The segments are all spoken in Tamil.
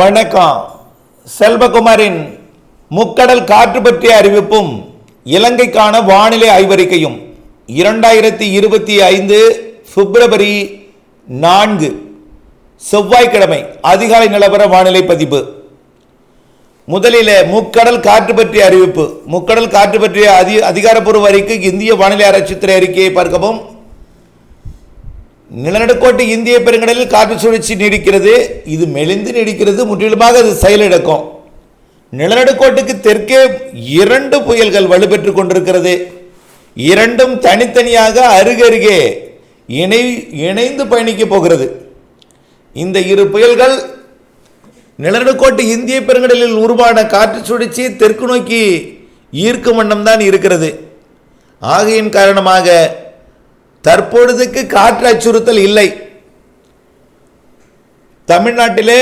வணக்கம். செல்வகுமாரின் முக்கடல் காற்று பற்றிய அறிவிப்பும் இலங்கைக்கான வானிலை ஆய்வறிக்கையும் இரண்டாயிரத்தி இருபத்தி ஐந்து பிப்ரவரி நான்கு செவ்வாய்க்கிழமை அதிகாலை நிலவர வானிலை பதிப்பு. முதலில் முக்கடல் காற்று பற்றிய அறிவிப்பு. முக்கடல் காற்று பற்றிய அதி அதிகாரப்பூர்வ அறிக்கை இந்திய வானிலை ஆராய்ச்சித்துறை அறிக்கையை பார்க்கவும். நிலநடுக்கோட்டு இந்திய பெருங்கடலில் காற்று சுழற்சி நீடிக்கிறது. இது மெலிந்து நீடிக்கிறது. முற்றிலுமாக அது செயலிழக்கும். நிலநடுக்கோட்டுக்கு தெற்கே இரண்டு புயல்கள் வலுப்பெற்று கொண்டிருக்கிறது. இரண்டும் தனித்தனியாக அருகருகே இணை இணைந்து பயணிக்கப் போகிறது. இந்த இரு புயல்கள் நிலநடுக்கோட்டு இந்திய பெருங்கடலில் உருவான காற்று சுழற்சி தெற்கு நோக்கி ஈர்க்கும் வண்ணம்தான் இருக்கிறது. ஆகையின் காரணமாக தற்பொழுதுக்கு காற்று அச்சுறுத்தல் இல்லை. தமிழ்நாட்டிலே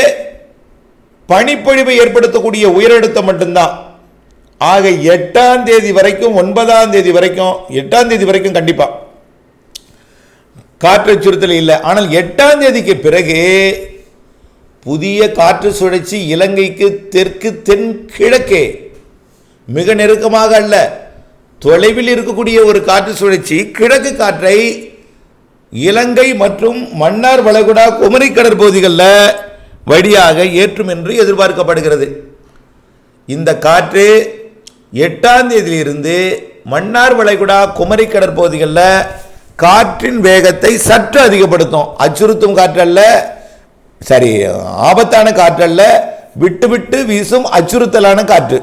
பனிப்பொழிவை ஏற்படுத்தக்கூடிய உயரழுத்தம் மட்டும்தான். ஆக எட்டாம் தேதி வரைக்கும் ஒன்பதாம் தேதி வரைக்கும் எட்டாம் தேதி வரைக்கும் கண்டிப்பா காற்று அச்சுறுத்தல் இல்லை. ஆனால் எட்டாம் தேதிக்கு பிறகு புதிய காற்று சுழற்சி இலங்கைக்கு தெற்கு தென் கிழக்கே மிக நெருக்கமாக அல்ல. தொலைவில் இருக்கக்கூடிய ஒரு காற்று சுழற்சி கிழக்கு காற்றை இலங்கை மற்றும் மன்னார் வளைகுடா குமரி கடற்பகுதிகளில் வழியாக ஏற்றும் என்று எதிர்பார்க்கப்படுகிறது. இந்த காற்று எட்டாம் தேதியிலிருந்து மன்னார் வளைகுடா குமரி கடற்பகுதிகளில் காற்றின் வேகத்தை சற்று அதிகப்படுத்தும். அச்சுறுத்தும் காற்றல்ல சரி ஆபத்தான காற்றல்ல விட்டு விட்டு வீசும் அச்சுறுத்தலான காற்று.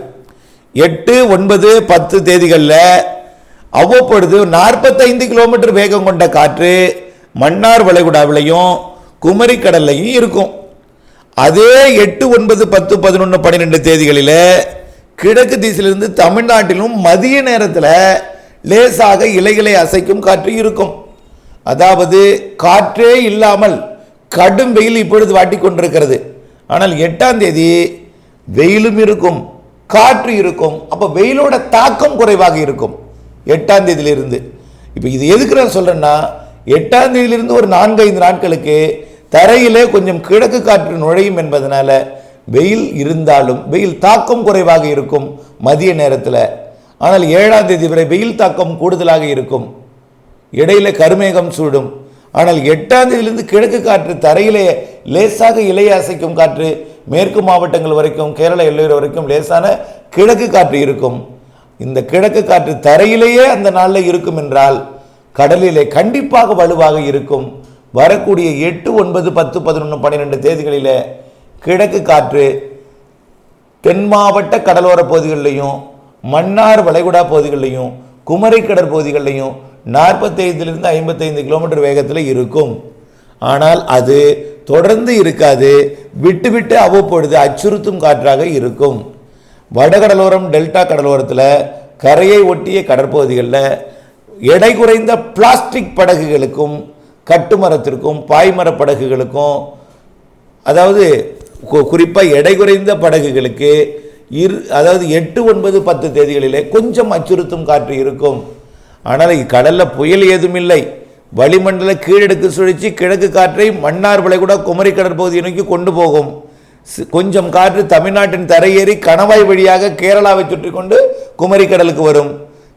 எட்டு ஒன்பது பத்து தேதிகளில் அவ்வப்பொழுது நாற்பத்தைந்து கிலோமீட்டர் வேகம் கொண்ட காற்று மன்னார் வளைகுடாவிலையும் குமரி கடல்லையும் இருக்கும். அதே எட்டு ஒன்பது பத்து பதினொன்று பன்னிரெண்டு தேதிகளில் கிழக்கு திசையிலிருந்து தமிழ்நாட்டிலும் மதிய நேரத்தில் லேசாக இலைகளை அசைக்கும் காற்று இருக்கும். அதாவது காற்றே இல்லாமல் கடும் வெயில் இப்பொழுது வாட்டி கொண்டிருக்கிறது ஆனால் எட்டாம் தேதி வெயிலும் இருக்கும். காற்று இருக்கும். அப்போ வெயிலோட தாக்கம் குறைவாக இருக்கும். எட்டாம் தேதியிலிருந்து. இப்போ இது எதுக்கு நான் சொல்கிறேன்னா எட்டாம் தேதியிலிருந்து ஒரு நான்கு ஐந்து நாட்களுக்கு தரையிலே கொஞ்சம் கிழக்கு காற்று நுழையும் என்பதனால வெயில் இருந்தாலும் வெயில் தாக்கம் குறைவாக இருக்கும் மதிய நேரத்தில். ஆனால் ஏழாம் தேதி வரை வெயில் தாக்கம் கூடுதலாக இருக்கும். இடையில கருமேகம் சூடும். ஆனால் எட்டாம் தேதியிலிருந்து கிழக்கு காற்று தரையிலே லேசாக இலையை அசைக்கும் காற்று மேற்கு மாவட்டங்கள் வரைக்கும் கேரள எல்லையூர் வரைக்கும் லேசான கிழக்கு காற்று இருக்கும். இந்த கிழக்கு காற்று தரையிலேயே அந்த நாளில் இருக்கும் என்றால் கடலிலே கண்டிப்பாக வலுவாக இருக்கும். வரக்கூடிய எட்டு ஒன்பது பத்து பதினொன்று பன்னிரெண்டு தேதிகளில் கிழக்கு காற்று தென் மாவட்ட கடலோர பகுதிகளிலையும் மன்னார் வளைகுடா பகுதிகளிலையும் குமரிக்கடற் பகுதிகளிலையும் நாற்பத்தைந்திலிருந்து ஐம்பத்தைந்து கிலோமீட்டர் வேகத்தில் இருக்கும். ஆனால் அது தொடர்ந்து இருக்காது. விட்டு விட்டு அவ்வப்பொழுது அச்சுறுத்தும் காற்றாக இருக்கும். வடகடலோரம் டெல்டா கடலோரத்தில் கரையை ஒட்டிய கடற்பகுதிகளில் எடை குறைந்த பிளாஸ்டிக் படகுகளுக்கும் கட்டுமரத்திற்கும் பாய்மர படகுகளுக்கும் அதாவது குறிப்பாக எடை குறைந்த படகுகளுக்கு இரு அதாவது எட்டு ஒன்பது பத்து தேதிகளிலே கொஞ்சம் அச்சுறுத்தும் காற்று இருக்கும். ஆனால் கடலில் புயல் ஏதுமில்லை. வளிமண்டல கீழடுக்கு சுழற்சி கிழக்கு காற்றை மன்னார் வளைகுடா குமரி கடற்பகுதியை நோக்கி கொண்டு போகும். கொஞ்சம் காற்று தமிழ்நாட்டின் தரையேறி கணவாய் வழியாக கேரளாவை சுற்றி கொண்டு குமரி கடலுக்கு வரும்.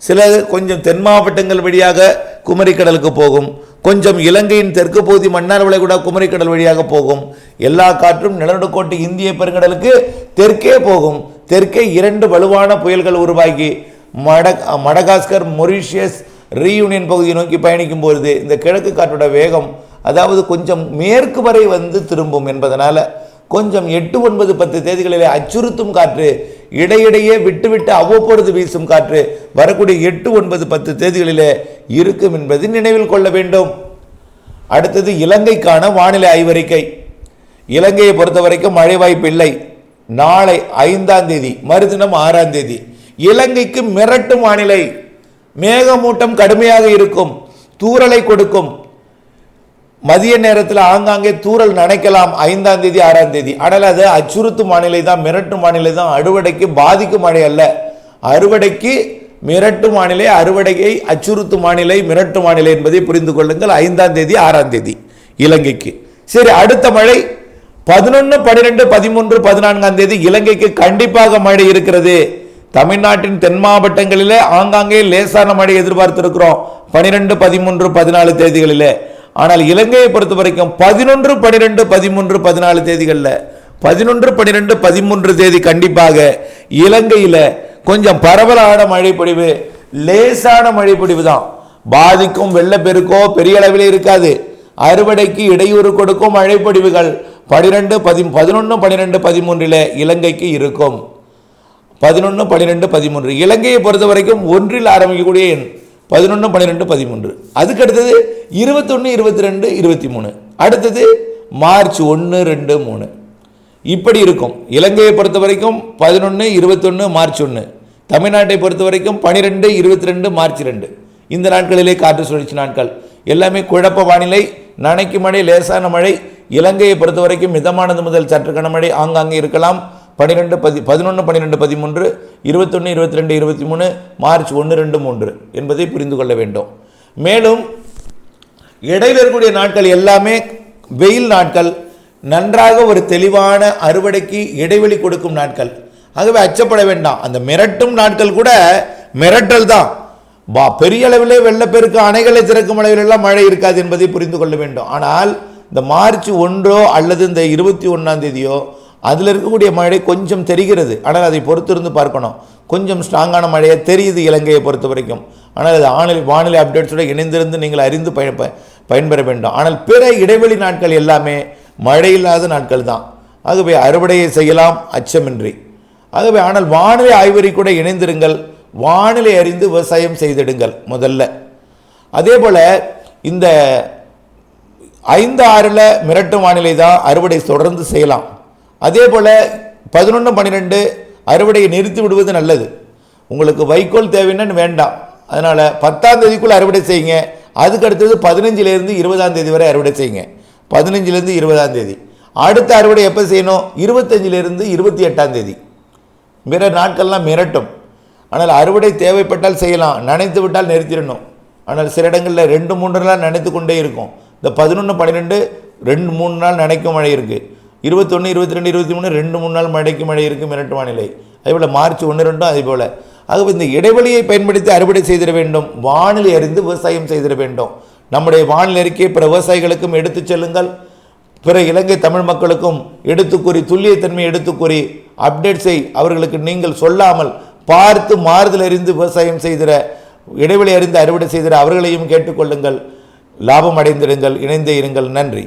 சில கொஞ்சம் தென் மாவட்டங்கள் வழியாக குமரி கடலுக்கு போகும். கொஞ்சம் இலங்கையின் தெற்கு பகுதி மன்னார் வளைகுடா குமரி கடல் வழியாக போகும். எல்லா காற்றும் நிலநடுக்கோட்டு இந்திய பெருங்கடலுக்கு தெற்கே போகும். தெற்கே இரண்டு வலுவான புயல்கள் உருவாகி மட மடகாஸ்கர் மொரீஷியஸ் ரீயூனியன் பகுதியை நோக்கி பயணிக்கும் பொழுது இந்த கிழக்கு காற்றோட வேகம் அதாவது கொஞ்சம் மேற்கு வரை வந்து திரும்பும் என்பதனால கொஞ்சம் எட்டு ஒன்பது பத்து தேதிகளிலே அச்சுறுத்தும் காற்று இடையிடையே விட்டுவிட்டு அவ்வப்பொழுது வீசும் காற்று வரக்கூடிய எட்டு ஒன்பது பத்து தேதிகளிலே இருக்கும் என்பது நினைவில் கொள்ள வேண்டும். அடுத்தது இலங்கைக்கான வானிலை ஆய்வறிக்கை. இலங்கையை பொறுத்த வரைக்கும் மழை வாய்ப்பு இல்லை. நாளை ஐந்தாம் தேதி மறுதினம் ஆறாம் தேதி. இலங்கைக்கு மிரட்டும் வானிலை. மேகமூட்டம் கடுமையாக இருக்கும். தூறலை கொடுக்கும். மதிய நேரத்தில் ஆங்காங்கே தூறல் நினைக்கலாம். ஐந்தாம் தேதி ஆறாம் தேதி. ஆனால் அது அச்சுறுத்தும் வானிலை தான் மிரட்டும் வானிலை தான். அறுவடைக்கு பாதிக்கும் மழை அல்ல. அறுவடைக்கு மிரட்டும் வானிலை அறுவடையை அச்சுறுத்தும் வானிலை மிரட்டும் வானிலை என்பதை புரிந்து கொள்ளுங்கள். ஐந்தாம் தேதி ஆறாம் தேதி இலங்கைக்கு. சரி அடுத்த மழை. பதினொன்று பன்னிரெண்டு பதிமூன்று பதினான்காம் தேதி இலங்கைக்கு கண்டிப்பாக மழை இருக்கிறது. தமிழ்நாட்டின் தென் மாவட்டங்களிலே ஆங்காங்கே லேசான மழை எதிர்பார்த்திருக்கிறோம். பனிரெண்டு பதிமூன்று பதினாலு தேதிகளிலே. ஆனால் இலங்கையை பொறுத்த வரைக்கும் பதினொன்று பன்னிரெண்டு பதிமூன்று பதினாலு தேதிகளில். பதினொன்று பன்னிரெண்டு பதிமூன்று தேதி கண்டிப்பாக இலங்கையில் கொஞ்சம் பரவலான மழை பொழிவு லேசான மழை பொழிவு தான். பாதிக்கும் வெள்ளப்பெருக்கோ பெரிய அளவில் இருக்காது. அறுவடைக்கு இடையூறு கொடுக்கும் மழைப்பொழிவுகள் பனிரெண்டு பதி பதினொன்று பன்னிரெண்டு பதிமூன்றில் இலங்கைக்கு இருக்கும். பதினொன்று பன்னிரெண்டு பதிமூன்று. இலங்கையை பொறுத்த வரைக்கும் ஒன்றில் ஆரம்பிக்கக்கூடிய எண் பதினொன்று பன்னிரெண்டு பதிமூன்று. அதுக்கு அடுத்தது இருபத்தொன்று இருபத்தி ரெண்டு இருபத்தி மூணு அடுத்தது மார்ச் ஒன்று ரெண்டு மூணு. இப்படி இருக்கும். இலங்கையை பொறுத்த வரைக்கும் பதினொன்று இருபத்தொன்று மார்ச் ஒன்று தமிழ்நாட்டை பொறுத்த வரைக்கும் பன்னிரெண்டு இருபத்தி ரெண்டு மார்ச் ரெண்டு இந்த நாட்களிலே காற்று சுழற்சி நாட்கள். எல்லாமே குழப்ப வானிலை நனைக்கு மழை லேசான மழை. இலங்கையை பொறுத்த வரைக்கும் மிதமானது முதல் சற்று கனமழை ஆங்காங்கே இருக்கலாம். பன்னிரெண்டு பதி பதினொன்று பன்னிரெண்டு பதிமூன்று இருபத்தொன்று இருபத்தி ரெண்டு இருபத்தி மூணு மார்ச் ஒன்று ரெண்டு மூன்று என்பதை புரிந்து கொள்ள வேண்டும். மேலும் இடையில இருக்கக்கூடிய நாட்கள் எல்லாமே வெயில் நாட்கள் நன்றாக ஒரு தெளிவான அறுவடைக்கு இடைவெளி கொடுக்கும் நாட்கள். ஆகவே அச்சப்பட வேண்டாம். அந்த மிரட்டும் நாட்கள் கூட மிரட்டல் தான். பா பெரிய அளவிலே வெள்ளப்பெருக்கு அணைகளை திறக்கும் அளவிலெல்லாம் மழை இருக்காது என்பதை புரிந்து கொள்ள வேண்டும். ஆனால் இந்த மார்ச் ஒன்றோ அல்லது இந்த இருபத்தி ஒன்றாம் தேதியோ அதில் இருக்கக்கூடிய மழை கொஞ்சம் தெரிகிறது. ஆனால் அதை பொறுத்திருந்து பார்க்கணும். கொஞ்சம் ஸ்ட்ராங்கான மழையை தெரியுது இலங்கையை பொறுத்த வரைக்கும். ஆனால் அது வானிலை வானிலை அப்டேட்ஸோட இணைந்திருந்து நீங்கள் அறிந்து பயன் பயன்பெற வேண்டும். ஆனால் பிற இடைவெளி நாட்கள் எல்லாமே மழை இல்லாத நாட்கள் தான். ஆகவே அறுவடையை செய்யலாம் அச்சமின்றி. ஆகவே ஆனால் வானிலை ஆய்வறி கூட இணைந்திருங்கள். வானிலை அறிந்து விவசாயம் செய்திடுங்கள் முதல்ல. அதே போல் இந்த ஐந்து ஆறில் மிரட்டும் வானிலை தான் அறுவடை தொடர்ந்து செய்யலாம். அதே போல் பதினொன்று பன்னிரெண்டு அறுவடையை நிறுத்தி விடுவது நல்லது. உங்களுக்கு வைக்கோல் தேவைன்னு வேண்டாம். அதனால் பத்தாம் தேதிக்குள்ளே அறுவடை செய்யுங்க. அதுக்கு அடுத்தது பதினஞ்சிலேருந்து இருபதாம் தேதி வரை அறுவடை செய்யுங்க. பதினஞ்சிலேருந்து இருபதாம் தேதி. அடுத்த அறுவடை எப்போ செய்யணும்? இருபத்தஞ்சிலேருந்து இருபத்தி எட்டாம் தேதி. பிற நாட்கள்லாம் மிரட்டும். ஆனால் அறுவடை தேவைப்பட்டால் செய்யலாம். நனைத்து விட்டால் நிறுத்திடணும். ஆனால் சில இடங்களில் ரெண்டு மூன்று நாள் நினைத்து கொண்டே இருக்கும். இந்த பதினொன்று பன்னிரெண்டு ரெண்டு மூணு நாள் நனைக்கும் மழை இருக்குது இருபத்தொன்று இருபத்தி ரெண்டு இருபத்தி மூணு ரெண்டு மூணு நாள் மழைக்கு மழை இருக்கும் மிரட்டு வானிலை அதேபோல் மார்ச் ஒன்று ரெண்டும் அதே போல். ஆகவே இந்த இடைவெளியை பயன்படுத்தி அறுவடை செய்திட வேண்டும். வானிலை அறிந்து விவசாயம் செய்திட வேண்டும். நம்முடைய வானிலை அறிக்கையை பிற விவசாயிகளுக்கும் எடுத்துச் செல்லுங்கள். பிற இலங்கை தமிழ் மக்களுக்கும் எடுத்துக்கூறி துல்லியத்தன்மை எடுத்துக்கூறி அப்டேட்ஸை அவர்களுக்கு நீங்கள் சொல்லாமல் பார்த்து மாறுதல் அறிந்து விவசாயம் செய்திட இடைவெளி அறிந்து அறுவடை செய்திட அவர்களையும் கேட்டுக்கொள்ளுங்கள் லாபம் அடைந்திருங்கள் இணைந்தே இருங்கள். நன்றி.